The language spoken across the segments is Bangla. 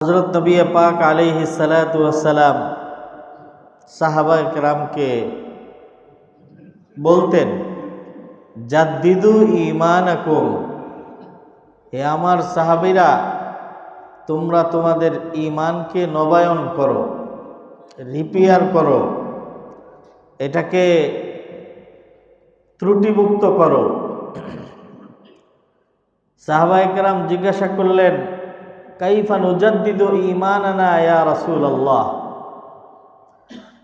হজরত নবী পাক আলিহি সালাতাম সাহাবা একরামকে বলতেন, জাদ্দিদু ইমান হে আমার সাহাবিরা, তোমরা তোমাদের ইমানকে নবায়ন করো, রিপেয়ার করো, এটাকে ত্রুটিমুক্ত করো। সাহাবা একরাম জিজ্ঞাসা করলেন ইয়া রসুল আল্লাহ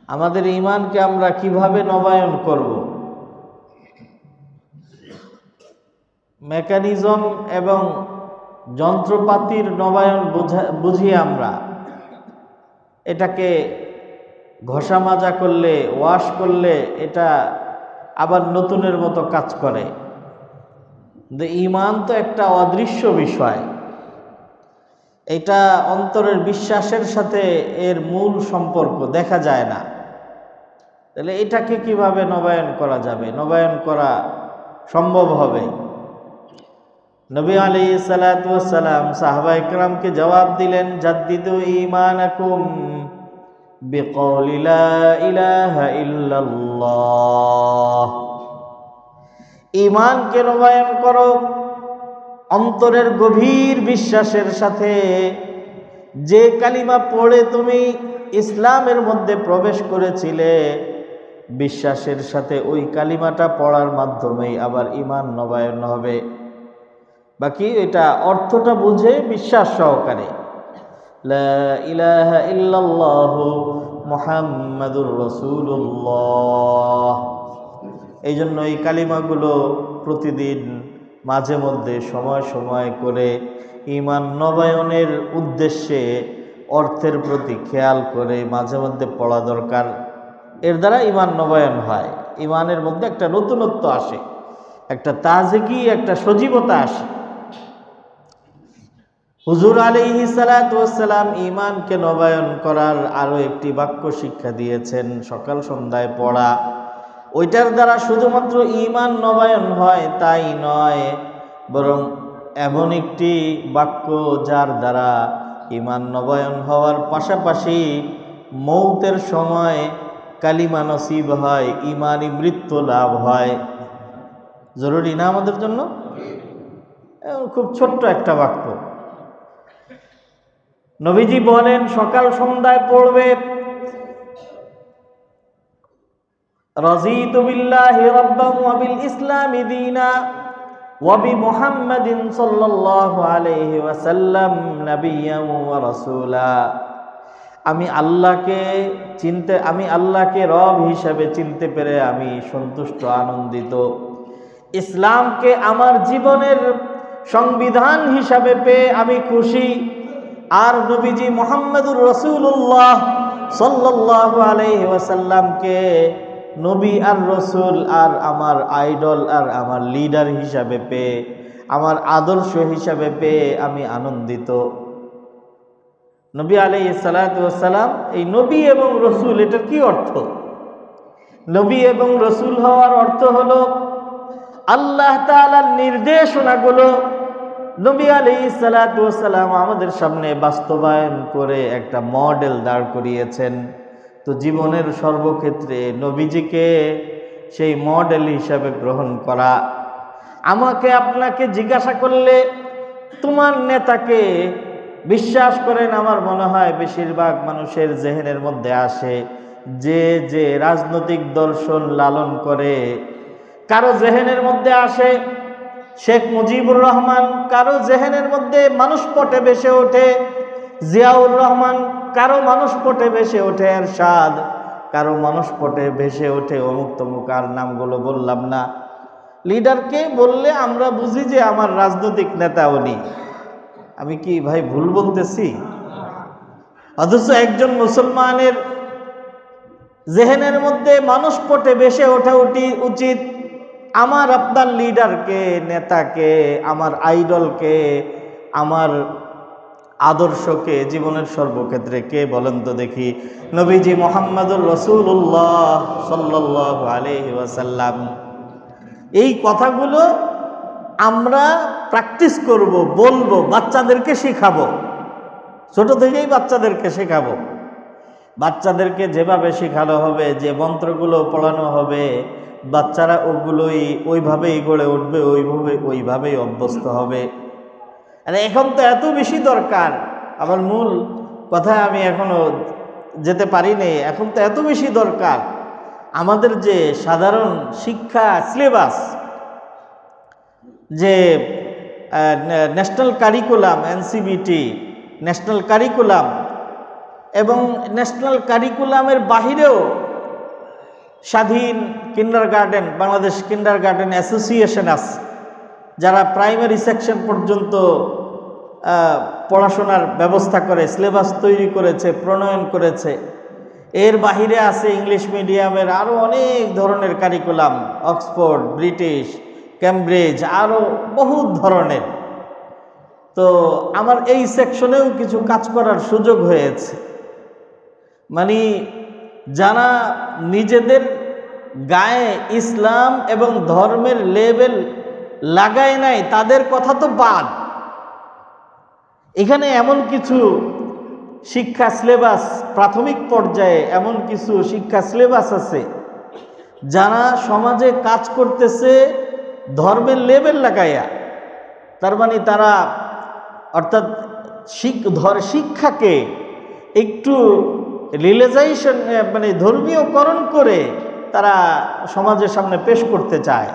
আমাদের ইমানকে আমরা কীভাবে নবায়ন করব? মেকানিজম এবং যন্ত্রপাতির নবায়ন বুঝা আমরা। এটাকে ঘষা মাজা করলে, ওয়াশ করলে এটা আবার নতুনের মতো কাজ করে। ইমান তো একটা অদৃশ্য বিষয়। এটা অন্তরের বিশ্বাসের সাথে এর মূল সম্পর্ক, দেখা যায় না। তাহলে এটাকে কীভাবে নবায়ন করা যাবে? নবায়ন করা সম্ভব হবে? নবী আলী সালাতাম সাহাবা ইকরামকে জবাব দিলেন, জাদ্দিদু ইল্লাল্লাহ। ইমানকে নবায়ন করো। অন্তরের গভীর বিশ্বাসের সাথে যে কালিমা পড়ে তুমি ইসলামের মধ্যে প্রবেশ করেছিলে, বিশ্বাসের সাথে ওই কালিমাটা পড়ার মাধ্যমেই আবার ইমান নবায়ন হবে। বাকি এটা অর্থটা বুঝে বিশ্বাস সহকারে। মোহাম্মদুর রসুল্লাহ এই জন্য এই কালিমাগুলো প্রতিদিন মাঝে মধ্যে সময় সময় করে ইমান নবায়নের উদ্দেশ্যে অর্থের প্রতি খেয়াল করে মাঝে মধ্যে পড়া দরকার। এর দ্বারা ইমান নবায়ন হয়। ইমানের মধ্যে একটা নতুনত্ব আসে, একটা তাজগি, একটা সজীবতা আসে। হুজুর আলিহি সালাতাম ইমানকে নবায়ন করার আরও একটি বাক্য শিক্ষা দিয়েছেন। সকাল সন্ধ্যায় পড়া ওইটার দ্বারা শুধুমাত্র ইমান নবায়ন হয়, তাই নয়। বরং এমন একটি বাক্য যার দ্বারা ইমান নবায়ন হওয়ার পাশাপাশি মৌতের সময় কালিমা নসিব হয় ইমানই মৃত্যু লাভ হয়। জরুরি না আমাদের জন্য? খুব ছোট্ট একটা বাক্য। নবীজি বলেন, সকাল সন্ধ্যায় পড়বে رضيت بالله ربا وبالإسلام دينا وبمحمد صلى الله عليه وسلم نبيا ورسولا আমি আল্লাহকে চিনতে আমি আল্লাহকে রব হিসাবে চিনতে পেরে আমি সন্তুষ্ট আনন্দিত ইসলামকে আমার জীবনের সংবিধান হিসাবে পেয়ে আমি খুশি আর নবীজি মোহাম্মদুর রসুল্লাহ সাল্লাহ আলহি ওয়াসাল্লামকে নবী আর রসুল আর আমার আইডল আর আমার লিডার হিসাবে পেয়ে, আমার আদর্শ হিসাবে পেয়ে আমি আনন্দিত। নবী আলাই সালাতাম এই নবী এবং রসুল, এটার কি অর্থ? নবী এবং রসুল হওয়ার অর্থ হলো আল্লাহ তালার নির্দেশনাগুলো নবী আলী সালাতাম আমাদের সামনে বাস্তবায়ন করে একটা মডেল দাঁড় করিয়েছেন। তো জীবনের সর্বক্ষেত্রে নবীজিকে সেই মডেল হিসাবে গ্রহণ করা। আমাকে আপনাকে জিজ্ঞাসা করলে তোমার নেতাকে বিশ্বাস করেন আমার মনে হয় বেশিরভাগ মানুষের জেহেনের মধ্যে আসে, যে যে রাজনৈতিক দর্শন লালন করে। কারও জেহেনের মধ্যে আসে শেখ মুজিবুর রহমান, কারও জেহেনের মধ্যে মানুষ পটে বেসে ওঠে জিয়াউর রহমান কারও মানুষ পটে ভেসে ওঠে আর স্বাদ কারও মানুষ পটে ভেসে ওঠে অমুক তমুক, আর নামগুলো বললাম না। লিডারকে বললে আমরা বুঝি যে আমার রাজনৈতিক নেতা উনি। আমি কি ভাই ভুল বলতেছি? অথচ একজন মুসলমানের জেহেনের মধ্যে মানুষ পটে বেসে ওঠা উঠি উচিত। আমার আপনার লিডারকে নেতাকে আমার আইডলকে আমার আদর্শকে, জীবনের সর্বক্ষেত্রে কে বলেন তো দেখি? নবীজি মোহাম্মদুর রসুল্লাহ সাল্লাহ আলহি এই কথাগুলো আমরা প্র্যাকটিস করব, বলব, বাচ্চাদেরকে শিখাবো। ছোট থেকেই বাচ্চাদেরকে শেখাবো। বাচ্চাদেরকে যেভাবে শেখানো হবে, যে মন্ত্রগুলো পড়ানো হবে, বাচ্চারা ওগুলোই ওইভাবেই গড়ে উঠবে, ওইভাবে ওইভাবেই অভ্যস্ত হবে। আর এখন তো এত বেশি দরকার। আমার মূল কথায় আমি এখনও যেতে পারিনি। এখন তো এত বেশি দরকার। আমাদের যে সাধারণ শিক্ষা সিলেবাস যে national curriculum NCBT national curriculum এবং ন্যাশনাল কারিকুলামের বাহিরেও স্বাধীন kindergarten Bangladesh kindergarten association আছে, যারা প্রাইমারি সেকশন পর্যন্ত পড়াশোনার ব্যবস্থা করে সিলেবাস তৈরি করেছে, প্রণয়ন করেছে। এর বাহিরে আছে ইংলিশ মিডিয়ামের আরও অনেক ধরনের কারিকুলাম অক্সফোর্ড ব্রিটিশ ক্যামব্রিজ আরও বহু ধরনের। তো আমার এই সেকশনেও কিছু কাজ করার সুযোগ হয়েছে। মানে যারা নিজেদের গায়ে ইসলাম এবং ধর্মের লেবেল লাগায় নাই, তাদের কথা তো বাদ। এখানে এমন কিছু শিক্ষা সিলেবাস, প্রাথমিক পর্যায়ে এমন কিছু শিক্ষা সিলেবাস আছে, যারা সমাজে কাজ করতেছে ধর্মের লেবেল লাগাইয়া। তার মানে তারা অর্থাৎ ধর, শিক্ষাকে একটু রিয়েলাইজেশন মানে ধর্মীয়করণ করে তারা সমাজের সামনে পেশ করতে চায়।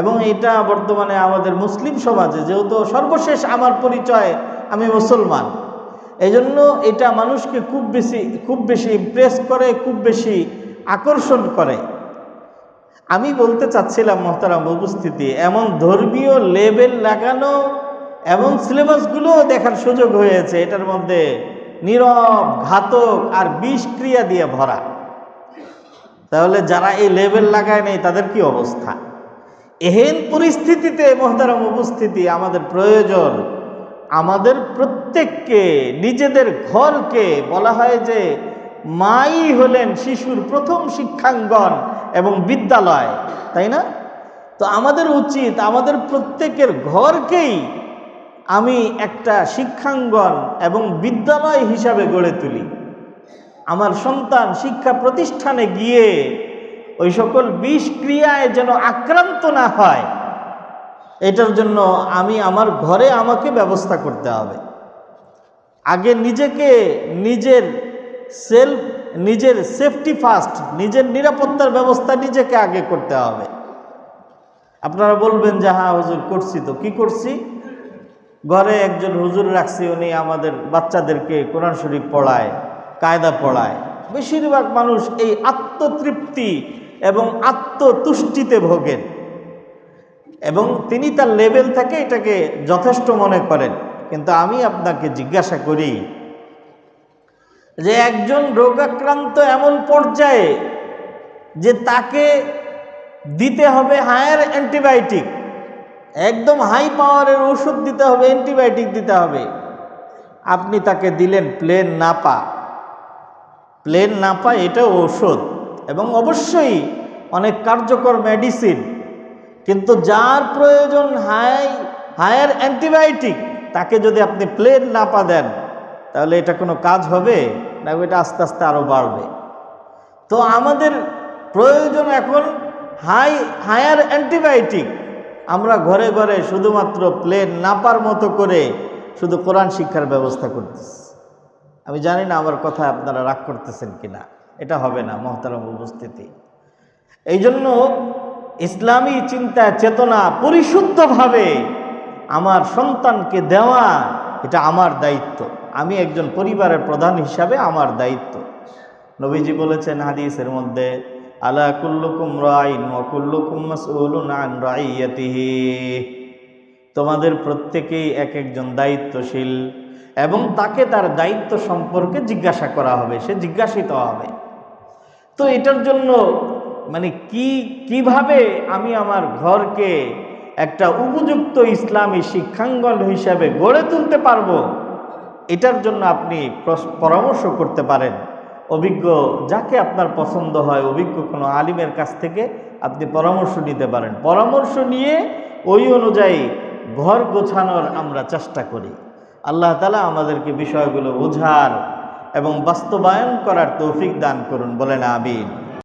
এবং এটা বর্তমানে আমাদের মুসলিম সমাজে, যেহেতু সর্বশেষ আমার পরিচয় আমি মুসলমান। এই জন্য এটা মানুষকে খুব বেশি খুব বেশি ইমপ্রেস করে, খুব বেশি আকর্ষণ করে। আমি বলতে চাচ্ছিলাম, মহতারাম, উপস্থিতি, এমন ধর্মীয় লেবেল লাগানো, এমন সিলেবাসগুলোও দেখার সুযোগ হয়েছে, এটার মধ্যে নীরব, ঘাতক আর বিষক্রিয়া দিয়ে ভরা। তাহলে যারা এই লেবেল লাগায় নেই, তাদের কি অবস্থা? এহেন পরিস্থিতিতে, মহতারাম, উপস্থিতি, আমাদের প্রয়োজন আমাদের প্রত্যেককে, নিজেদের ঘরকে বলা হয় যে মাই হলেন শিশুর প্রথম শিক্ষাঙ্গন এবং বিদ্যালয়, তাই না? তো আমাদের উচিত, আমাদের প্রত্যেকের ঘরকেই আমি একটা শিক্ষাঙ্গন এবং বিদ্যালয় হিসাবে গড়ে তুলি। আমার সন্তান শিক্ষা প্রতিষ্ঠানে গিয়ে ওই সকল বিষক্রিয়ায় যেন আক্রান্ত না হয় এটার জন্য আমি আমার ঘরে আমাকে ব্যবস্থা করতে হবে। আগে নিজেকে নিজের সেলফ নিজের সেফটি ফার্স্ট নিজের নিরাপত্তার ব্যবস্থা নিজেকে আগে করতে হবে। আপনারা বলবেন যে হ্যাঁ হুজুর, করছি তো। কি করছি? ঘরে একজন হুজুর রাখছি, উনি আমাদের বাচ্চাদেরকে কোরআন শরীফ পড়ায়, কায়দা পড়ায়। বেশিরভাগ মানুষ এই আত্মতৃপ্তি এবং আত্মতুষ্টিতে ভোগেন। এবং তিনি তার লেভেল থেকে এটাকে যথেষ্ট মনে করেন। কিন্তু আমি আপনাকে জিজ্ঞাসা করি যে একজন রোগাক্রান্ত এমন পর্যায়ে যে তাকে দিতে হবে হায়ার অ্যান্টিবায়োটিক, একদম হাই পাওয়ারের ওষুধ দিতে হবে, অ্যান্টিবায়োটিক দিতে হবে, আপনি তাকে দিলেন প্লেন নাপা। প্লেন নাপা এটা ওষুধ এবং অবশ্যই অনেক কার্যকর মেডিসিন। কিন্তু যার প্রয়োজন হাই, হায়ার অ্যান্টিবায়োটিক, তাকে যদি আপনি প্লেন নাপা দেন, তাহলে এটা কোনো কাজ হবে? না, এটা আস্তে আস্তে আরও বাড়বে। তো আমাদের প্রয়োজন এখন হাই, হায়ার অ্যান্টিবায়োটিক। আমরা ঘরে ঘরে শুধুমাত্র প্লেন নাপার মতো করে শুধু কোরআন শিক্ষার ব্যবস্থা করতেছি। আমি জানি না আমার কথা আপনারা রাগ করতেছেন কিনা। এটা হবে না, মহতারাম উপস্থিতি। এই জন্য ইসলামী চিন্তা, চেতনা পরিশুদ্ধভাবে আমার সন্তানকে দেওয়া, এটা আমার দায়িত্ব। আমি একজন পরিবারের প্রধান হিসাবে আমার দায়িত্ব। নবীজি বলেছেন হাদিসের মধ্যে, আলা কুল্লুকুম তোমাদের প্রত্যেকেই এক একজন দায়িত্বশীল এবং তাকে তার দায়িত্ব সম্পর্কে জিজ্ঞাসা করা হবে, সে জিজ্ঞাসিত হবে। তো এটার জন্য মানে কি, কীভাবে আমি আমার ঘরকে একটা উপযুক্ত ইসলামী শিক্ষাঙ্গন হিসাবে গড়ে তুলতে পারব? এটার জন্য আপনি পরামর্শ করতে পারেন। অভিজ্ঞ যাকে আপনার পছন্দ হয়, অভিজ্ঞ কোনো আলিমের কাছ থেকে আপনি পরামর্শ নিতে পারেন। পরামর্শ নিয়ে ওই অনুযায়ী ঘর গোছানোর আমরা চেষ্টা করি। আল্লাহ তালা আমাদেরকে বিষয়গুলো বোঝার এবং বাস্তবায়ন করার তৌফিক দান করুন। বলেন আমিন।